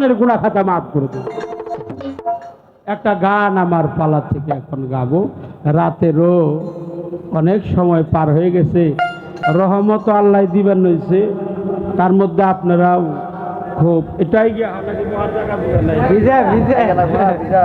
জীবনের গুণা খাতা মাফ করে দেবে একটা গান আমার পালা থেকে এখন গাবো। রাতেরও অনেক সময় পার হয়ে গেছে। রহমত আল্লাহ দিবেন হয়েছে তার মধ্যে আপনারাও খুব এটাই গিয়ে আপনাকে। ভিজা ভিজা।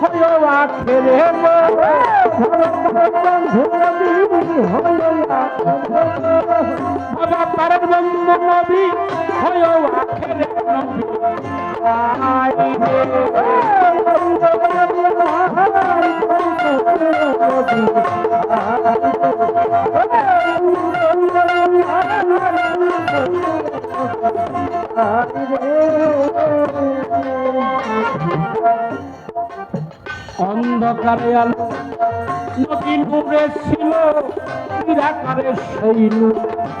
করুণারি সিন্ধু ভবতারের বন্ধু নদী হইও আখেরে বন্ধু নদী ভবতারের বন্ধু নদী হইও আখেরে অন্ধকারে আলো, নদী নূরে ছিল, নিরাকারে সেই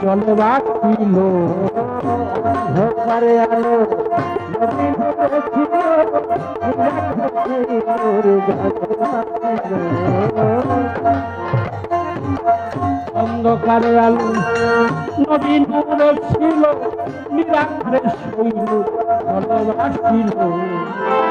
চলে বাকিল। ঘরে আলো, নদী নূরে ছিল, অন্ধকারে আলো, নদী নূরে ছিল, নিরাকারে সেই চলে বাকিল।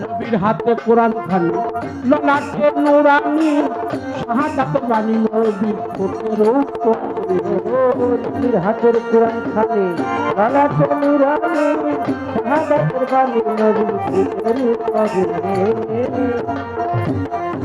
নবীর হাতে কোরআন খানি, ললাটে নুরানি, শাহাদাত বাণী নবীর নদীর হাতের কোরআন খানে শাহাদাতের বাণী নবীর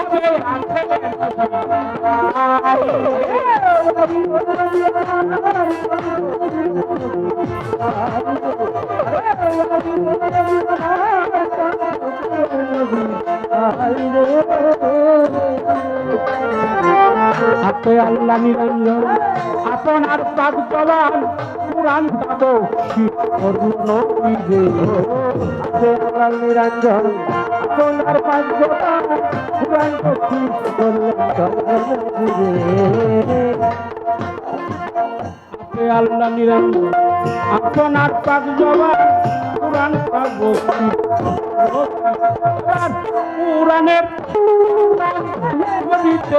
কোটের হইয়া হাতে আল্লাহ নিরঞ্জন। আপনার পাক চলান পুরাণ পাব আল্লাহ নিরঞ্জন। আপনার পাঁচ পুরাণ হাতে আল্লাহ নিরঞ্জন আপনার পাক জবান পুরাণ পাব পুরাণের বলিতে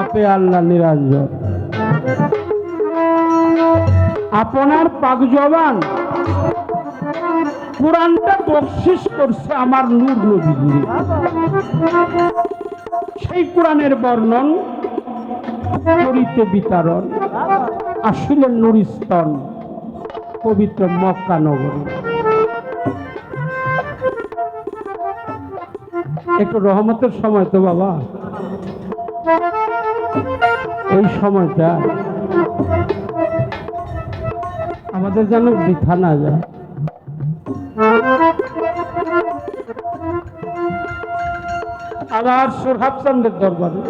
আপে আল্লাহ নিরঞ্জন আপনার পাক জবান কোরআনটা বকশিস করছে আমার নূর নবীজি। সেই কোরআনের বর্ণন করিতে বিতরণ, আসলে নুরিস্তন পবিত্র মক্কা নগরী। একটু রহমতের সময় তো বাবা। এই সময়টা আমাদের যেন বৃথা না যায়। আবার সুরহাবচন্দ্রের দরবারে।